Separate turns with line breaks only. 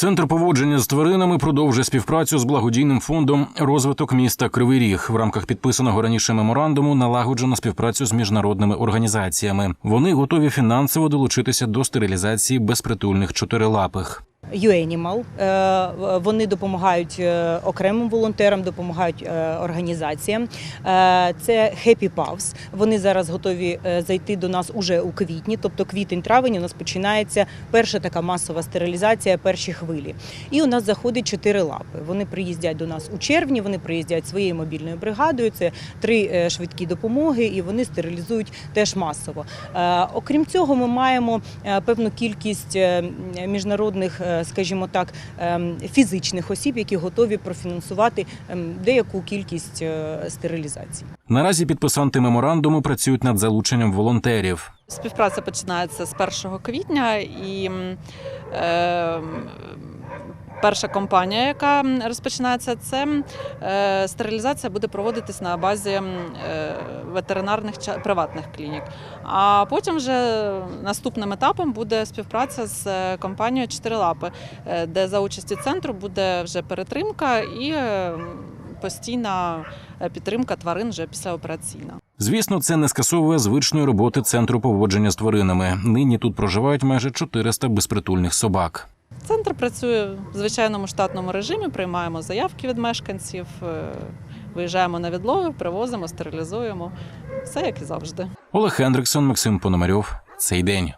Центр поводження з тваринами продовжує співпрацю з благодійним фондом розвиток міста Кривий Ріг. В рамках підписаного раніше меморандуму налагоджено співпрацю з міжнародними організаціями. Вони готові фінансово долучитися до стерилізації безпритульних чотирилапих.
UAnimal. Е, Вони допомагають е, окремим волонтерам, допомагають е, організаціям. Це Happy Puffs. Вони зараз готові зайти до нас уже у квітні, тобто квітень-травень у нас починається перша така масова стерилізація, перші хвилі. І у нас заходить чотири лапи. Вони приїздять до нас у червні. Вони приїздять своєю мобільною бригадою. Це три швидкі допомоги, і вони стерилізують теж масово. Окрім цього, ми маємо певну кількість міжнародних, скажімо так, ем, фізичних осіб, які готові профінансувати ем, деяку кількість е, стерилізацій.
Наразі підписанти меморандуму працюють над залученням волонтерів.
Співпраця починається з 1 квітня і е, перша компанія, яка розпочинається, це е, стерилізація буде проводитись на базі е, ветеринарних приватних клінік. А потім вже наступним етапом буде співпраця з е, компанією Чотирилапи, де за участі центру буде вже перетримка і постійна підтримка тварин вже післяопераційна.
Звісно, це не скасовує звичної роботи центру поводження з тваринами. Нині тут проживають майже 400 безпритульних собак.
Центр працює в звичайному штатному режимі, приймаємо заявки від мешканців, е, виїжджаємо на відлови, привозимо, стерилізуємо. Все як і завжди.
Олег Хендриксон, Максим Пономарьов. Цей день.